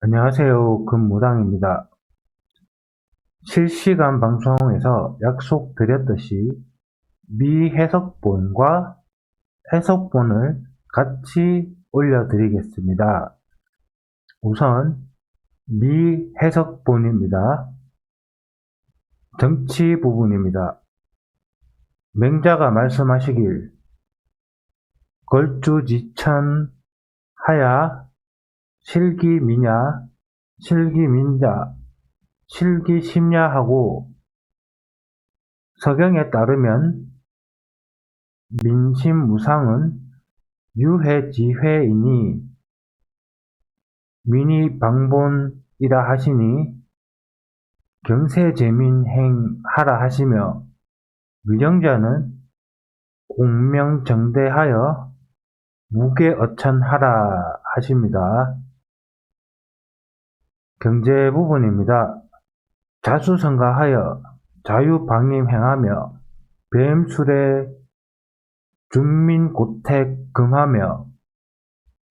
안녕하세요. 금무당입니다. 실시간 방송에서 약속드렸듯이 미해석본과 해석본을 같이 올려드리겠습니다. 우선 미해석본입니다. 정치 부분입니다. 맹자가 말씀하시길 걸주지천 하야 실기미냐 실기민자 실기심야하고 서경에 따르면 민심무상은 유해지회이니 민의방본이라 하시니 경세제민행하라 하시며 위령자는 공명정대하여 무게어천하라 하십니다. 경제 부분입니다. 자수성가하여 자유방임 행하며 뱀술에 준민고택 금하며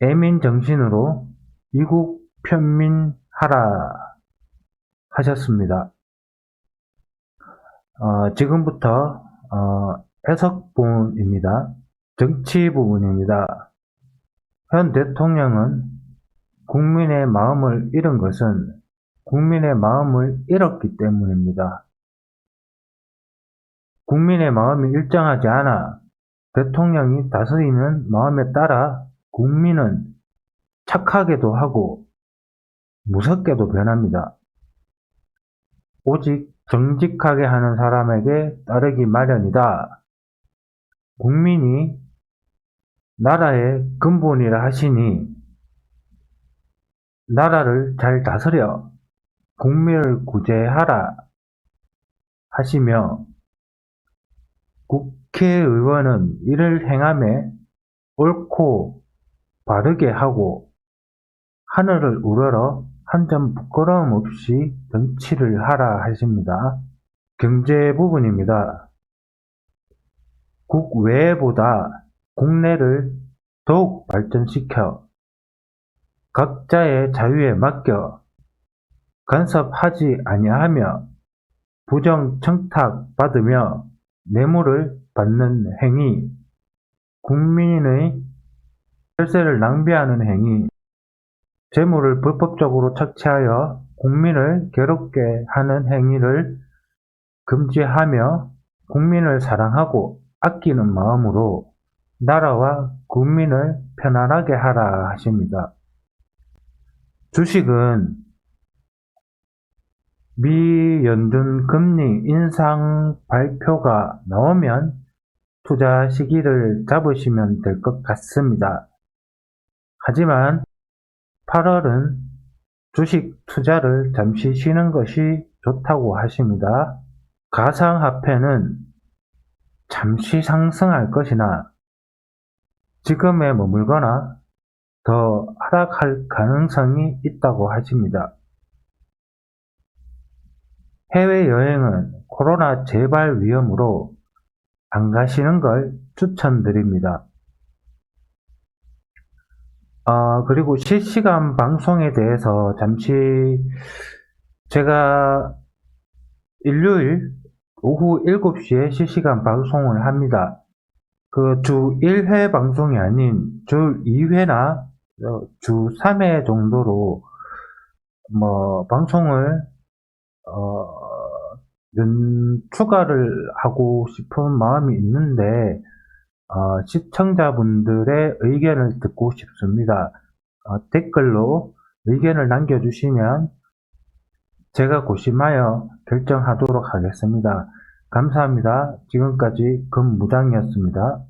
애민 정신으로 이국 편민하라 하셨습니다. 어, 지금부터 어, 해석본입니다. 정치 부분입니다. 현 대통령은 국민의 마음을 잃은 것은 국민의 마음을 잃었기 때문입니다. 국민의 마음이 일정하지 않아 대통령이 다스리는 마음에 따라 국민은 착하게도 하고 무섭게도 변합니다. 오직 정직하게 하는 사람에게 따르기 마련이다. 국민이 나라의 근본이라 하시니 나라를 잘 다스려 국민을 구제하라 하시며 국회의원은 이를 행함에 옳고 바르게 하고 하늘을 우러러 한 점 부끄러움 없이 정치를 하라 하십니다. 경제 부분입니다. 국외보다 국내를 더욱 발전시켜 각자의 자유에 맡겨 간섭하지 아니하며 부정 청탁 받으며 뇌물을 받는 행위, 국민의 혈세를 낭비하는 행위, 재물을 불법적으로 착취하여 국민을 괴롭게 하는 행위를 금지하며 국민을 사랑하고 아끼는 마음으로 나라와 국민을 편안하게 하라 하십니다. 주식은 미연준 금리 인상 발표가 나오면 투자 시기를 잡으시면 될 것 같습니다. 하지만 8월은 주식 투자를 잠시 쉬는 것이 좋다고 하십니다. 가상화폐는 잠시 상승할 것이나 지금에 머물거나 더 하락할 가능성이 있다고 하십니다. 해외여행은 코로나 재발 위험으로 안 가시는 걸 추천드립니다. 어, 그리고 실시간 방송에 대해서 잠시 제가 일요일 오후 7시에 실시간 방송을 합니다. 그 주 1회 방송이 아닌 주 2회나 주 3회 정도로 뭐 방송을 어, 는 추가를 하고 싶은 마음이 있는데 어, 시청자분들의 의견을 듣고 싶습니다. 어, 댓글로 의견을 남겨주시면 제가 고심하여 결정하도록 하겠습니다. 감사합니다. 지금까지 금무장이었습니다.